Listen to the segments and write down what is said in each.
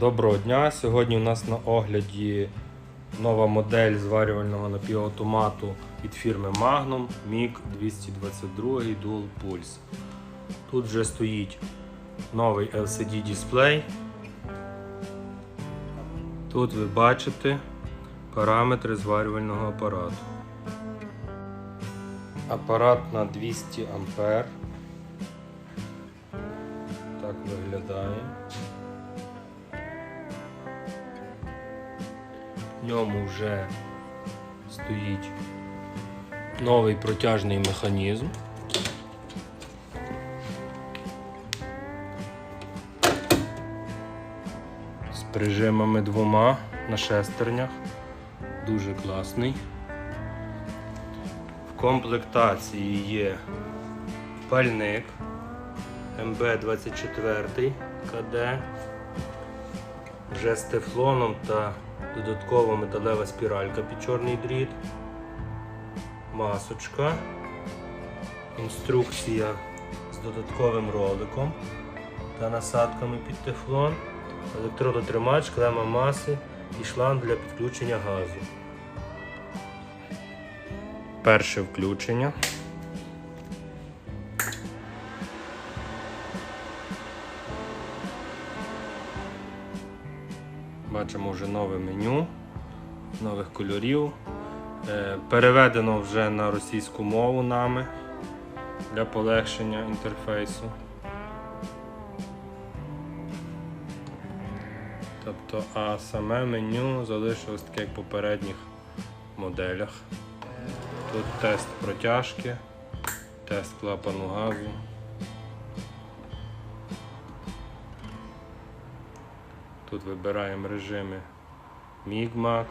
Доброго дня! Сьогодні у нас на огляді нова модель зварювального напівавтомату від фірми Magnum MiG 222 Dual Pulse. Тут вже стоїть новий LCD дисплей. Тут ви бачите параметри зварювального апарату. Апарат на 200 А. Так виглядає. Ньому вже стоїть новий протяжний механізм. З прижимами двома на шестернях. Дуже класний. В комплектації є пальник МБ-24 КД вже з тефлоном та додаткова металева спіралька під чорний дріт, масочка, інструкція з додатковим роликом та насадками під тефлон, електродотримач, клема маси і шланг для підключення газу. Перше включення. Бачимо вже нове меню, нових кольорів. Е, Переведено вже на російську мову нами для полегшення інтерфейсу. Тобто, а саме меню залишилось таке, як в попередніх моделях. Тут тест протяжки, тест клапану газу. Тут вибираємо режими MIGMAC,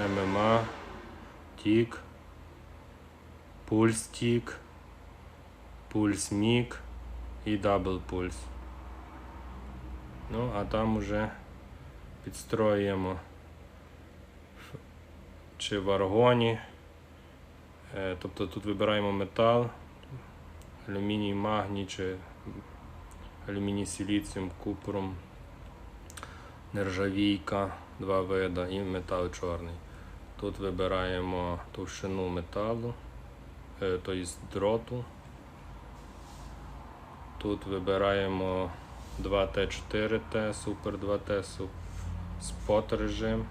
MMA, TIC, Pulse TIC, Pulse MIG і Double Pulse. Ну, а там уже підстроюємо чи в аргоні. Е, Тобто тут вибираємо метал, алюміній, магній чи алюміній силіціум, купрум нержавійка, два вида і метал чорний. Тут вибираємо товщину металу, е, тобто дроту. Тут вибираємо 2Т4Т, Супер 2Т, спот режим.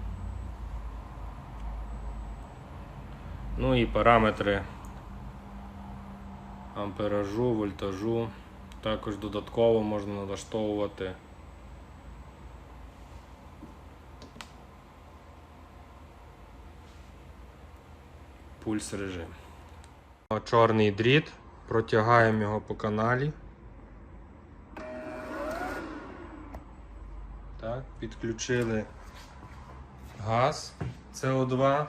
Ну і параметри амперажу, вольтажу. Також додатково можна налаштовувати пульс режим. Чорний дріт, протягаємо його по каналі. Так, підключили газ СО2.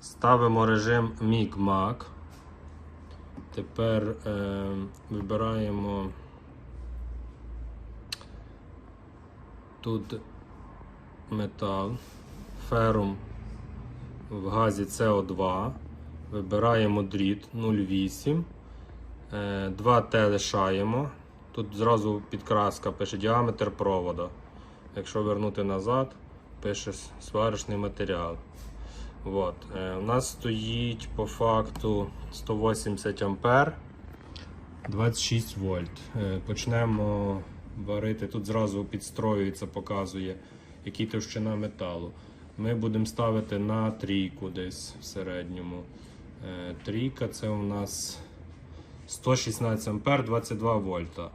Ставимо режим MIG-MAC. Тепер е, вибираємо Тут метал, ферум в газі СО2. Вибираємо дріт 0,8. 2Т лишаємо. Тут зразу підкраска пише діаметр провода. Якщо вернути назад, пише сварочний матеріал. От. Е, У нас стоїть по факту 180 ампер 26 вольт. Е, Почнемо варити. Тут зразу підстроюється, показує, який товщина металу. Ми будемо ставити на трійку десь в середньому. Е, Трійка це у нас 116 ампер 22 вольта.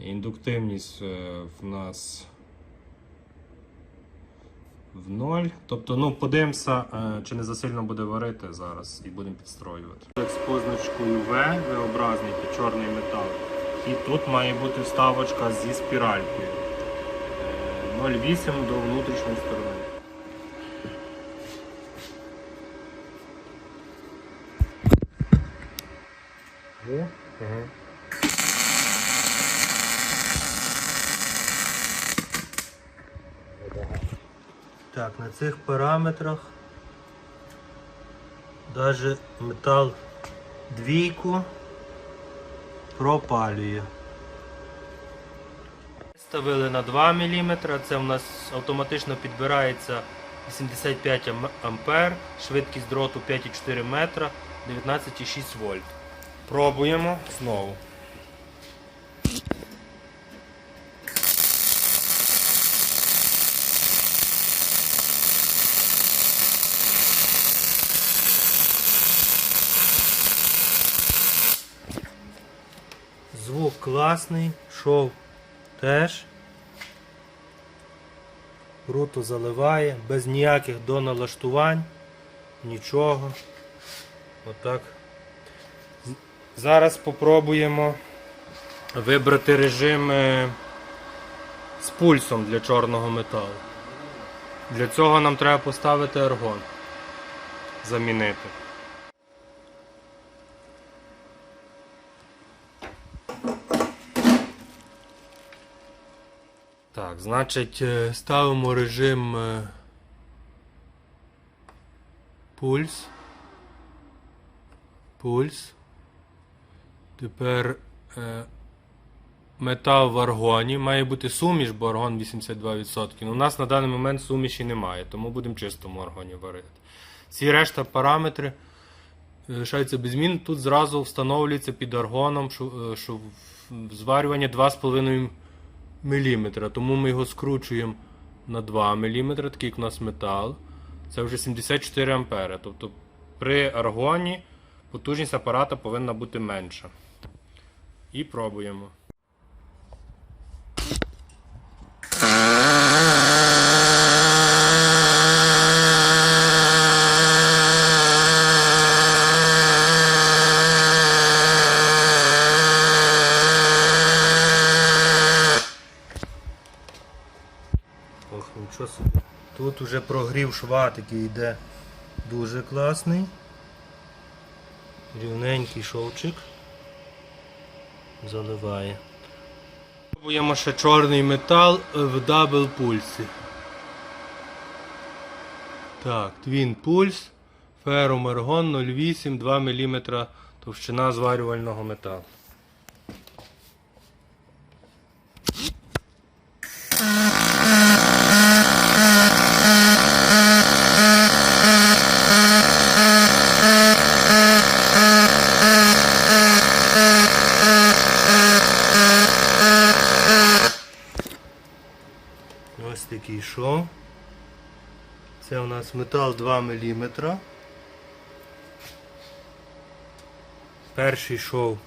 Індуктивність е, в нас в ноль. Тобто, ну, подивимося, е, чи не засильно буде варити зараз і будемо підстроювати. З позначкою V, V-образний чорний метал. І тут має бути вставочка зі спіралькою. Е, 0,8 до внутрішньої сторони. Так, на цих параметрах навіть метал двійку пропалює. Ставили на 2 мм, це у нас автоматично підбирається 85 А, швидкість дроту 5,4 метра, 19,6 вольт. Пробуємо знову. Класний, шов теж. Круто заливає, без ніяких доналаштувань, нічого. Отак. Зараз спробуємо вибрати режим е, з пульсом для чорного металу. Для цього нам треба поставити аргон. Замінити. Так, значить, е, ставимо режим е, пульс. Пульс. Тепер е, метал в аргоні. Має бути суміш, бо аргон 82%. Ну, у нас на даний момент суміші немає, тому будемо чистому аргоні варити. Всі решта параметри лишаються без змін. Тут зразу встановлюється під аргоном, що, що зварювання 2,5 мм. Тому ми його скручуємо на 2 мм, такий як у нас метал. Це вже 74 ампери. Тобто при аргоні потужність апарата повинна бути менша. І пробуємо. Ох, нічого собі. Тут уже прогрів шва такий йде дуже класний. Рівненький шовчик. Заливає. Пробуємо ще чорний метал в дабл пульсі. Так, твін пульс. Ферромергон 0,8 2 мм товщина зварювального металу. Ось шов. Це у нас метал 2 мм. Перший шов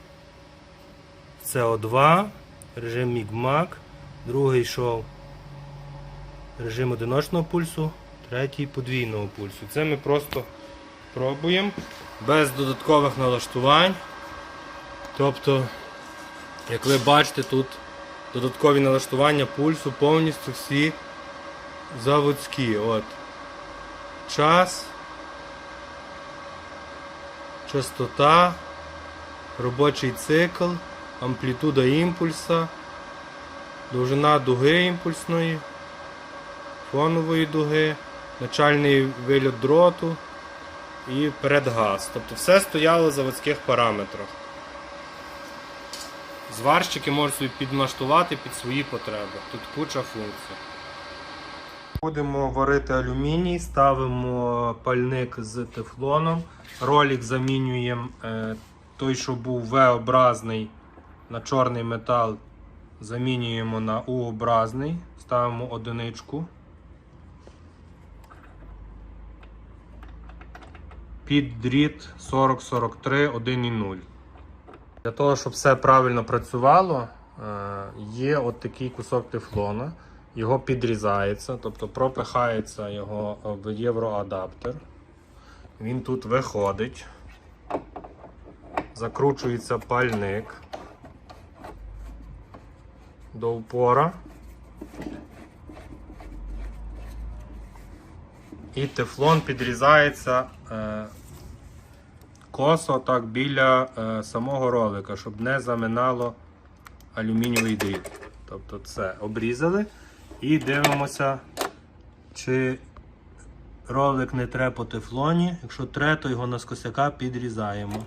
CO2, режим MIG-MAG, другий шов режим одиночного пульсу, третій подвійного пульсу. Це ми просто пробуємо без додаткових налаштувань. Тобто, як ви бачите, тут додаткові налаштування пульсу повністю всі заводські. От. Час, частота, робочий цикл, амплітуда імпульса, довжина дуги імпульсної, фонової дуги, начальний вильот дроту і передгаз. Тобто все стояло в заводських параметрах. Зварщики можуть собі підлаштувати під свої потреби. Тут куча функцій. Будемо варити алюміній, ставимо пальник з тефлоном. Ролик замінюємо е, той, що був V-образний на чорний метал. Замінюємо на U-образний, ставимо одиничку. Під дріт 4043 1,0. Для того, щоб все правильно працювало, е, є от такий кусок тефлона. Його підрізається, тобто пропихається його в євроадаптер. Він тут виходить, закручується пальник до упора. І тефлон підрізається е, косо так біля е, самого ролика, щоб не заминало алюмінієвий дріт. Тобто це обрізали і дивимося, чи ролик не тре по тефлоні. Якщо тре, то його на скосяка підрізаємо.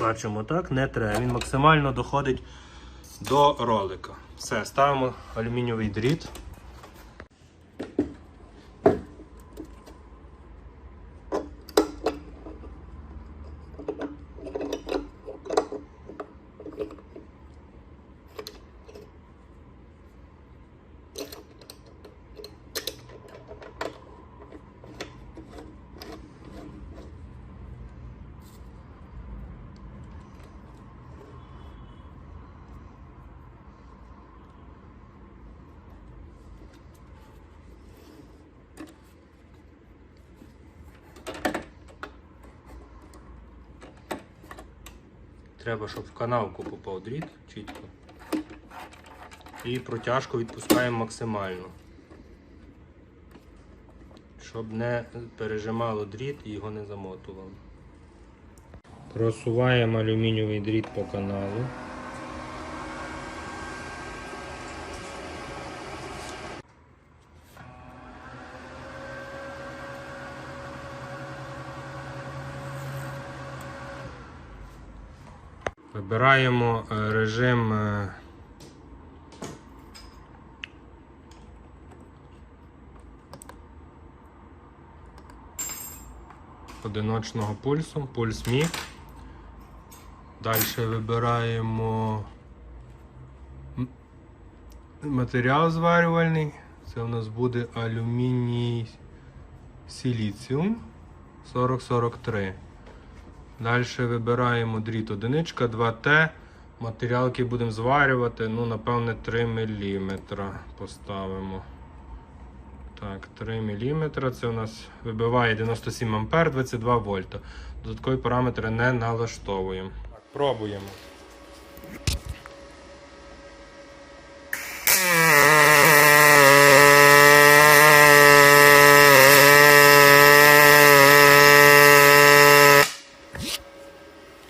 Бачимо так, не тре. Він максимально доходить до ролика. Все, ставимо алюмінієвий дріт. Треба, щоб в канавку попав дріт чітко. І протяжку відпускаємо максимально. Щоб не пережимало дріт і його не замотувало. Просуваємо алюмінієвий дріт по каналу. Вибираємо е, режим е, одиночного пульсу, пульс міг. Далі вибираємо матеріал зварювальний. Це у нас буде алюміній силіціум 4043. Далі вибираємо дріт одиничка 2Т. Матеріал, який будемо зварювати, ну, напевне, 3 мм поставимо. Так, 3 мм. Це у нас вибиває 97 А 22 вольта. Додаткові параметри не налаштовуємо. Так, пробуємо.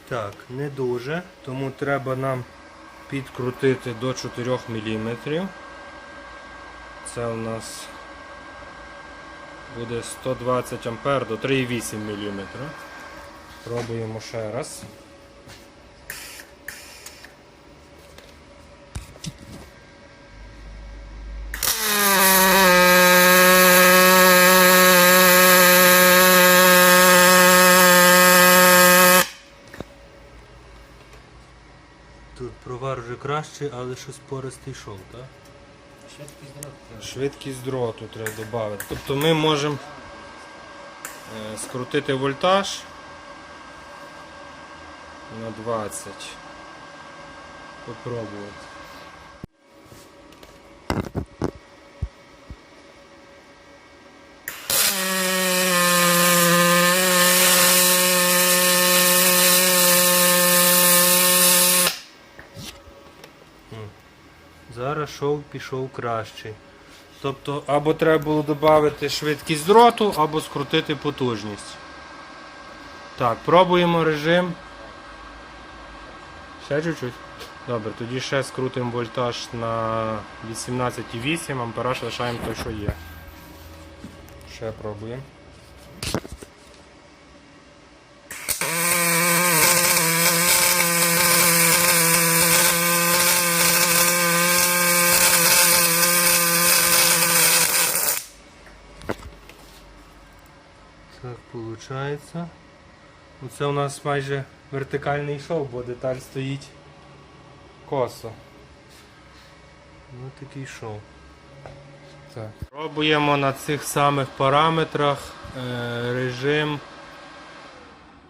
Так, не дуже, тому треба нам підкрутити до 4 мм. Це у нас буде 120 А до 3,8 мм. Пробуємо ще раз. Тут провар вже але щось пористий йшов, так? Швидкість дроту треба додати. Тобто ми можемо е, скрутити вольтаж на 20. Попробувати. Зараз шов пішов кращий. Тобто або треба було додати швидкість дроту, або скрутити потужність. Так, пробуємо режим. Ще чуть-чуть. Добре, тоді ще скрутимо вольтаж на 18,8, ампераж лишаємо той, що є. Ще пробуємо. Так, виходить. Оце у нас майже вертикальний шов, бо деталь стоїть косо. Ну такий шов. Так. Пробуємо на цих самих параметрах е, режим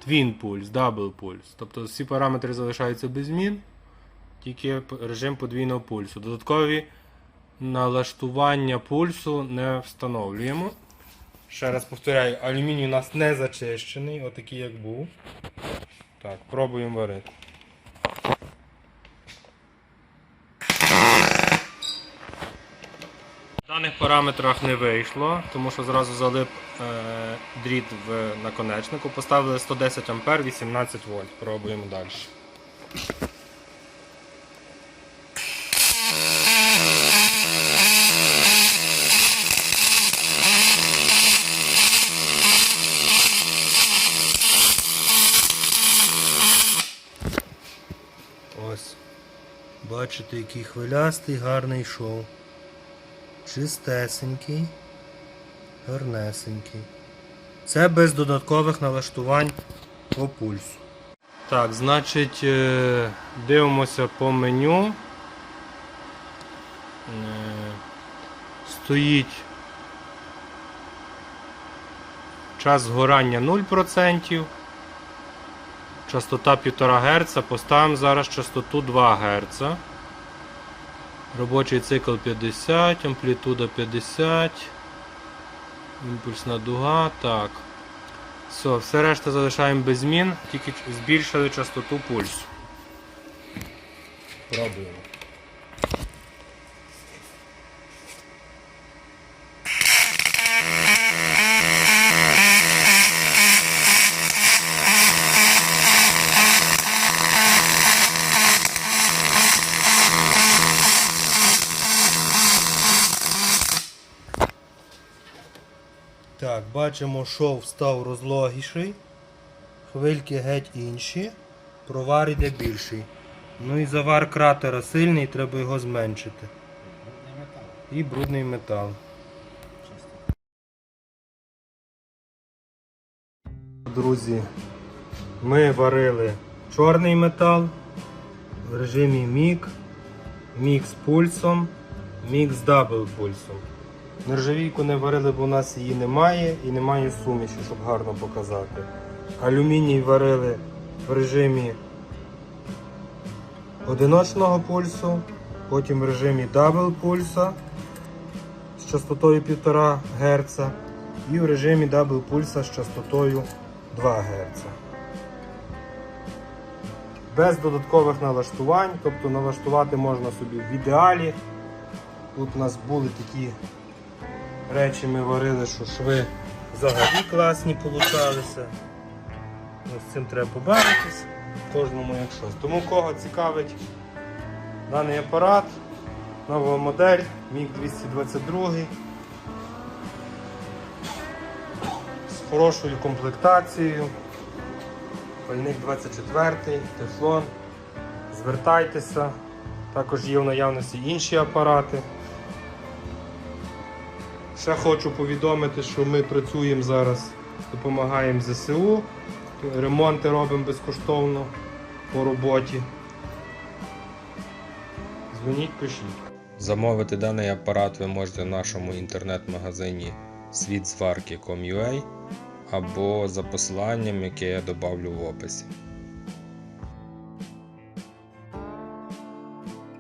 Twin Pulse, Double Pulse. Тобто всі параметри залишаються без змін, тільки режим подвійного пульсу. Додаткові налаштування пульсу не встановлюємо. Ще раз повторяю, алюміній у нас не зачищений, отакий як був. Так, пробуємо варити. В даних параметрах не вийшло, тому що зразу залип е, дріт в наконечнику. Поставили 110 А 18 вольт. Пробуємо далі. Бачите, який хвилястий, гарний шов. Чистесенький, гарнесенький. Це без додаткових налаштувань по пульсу. Так, значить, е, дивимося по меню. Е, Стоїть час згорання 0%. Частота 1,5 Гц. Поставимо зараз частоту 2 Гц. Робочий цикл 50, амплітуда 50. Імпульсна дуга. Так. Все, все решта залишаємо без змін, тільки збільшили частоту пульсу. Пробуємо. Так, бачимо, шов став розлогіший, хвильки геть інші, провар іде більший. Ну і завар кратера сильний, треба його зменшити. І брудний метал. Друзі, ми варили чорний метал в режимі мік, мік з пульсом, мік з дабл пульсом. Нержавійку не варили, бо у нас її немає і немає суміші, щоб гарно показати. Алюміній варили в режимі одиночного пульсу, потім в режимі дабл пульса з частотою 1,5 Гц і в режимі дабл пульса з частотою 2 Гц. Без додаткових налаштувань, тобто налаштувати можна собі в ідеалі. Тут у нас були такі речі ми варили, що шви взагалі класні получалися. З цим треба побавитись, кожному як щось. Тому кого цікавить даний апарат, нова модель, MiG 222 з хорошою комплектацією. Пальник 24, тефлон. Звертайтеся. Також є в наявності інші апарати. Ще хочу повідомити, що ми працюємо зараз, допомагаємо ЗСУ. Ремонти робимо безкоштовно по роботі. Дзвоніть, пишіть. Замовити даний апарат ви можете в нашому інтернет-магазині світзварки.com.ua або за посиланням, яке я добавлю в описі.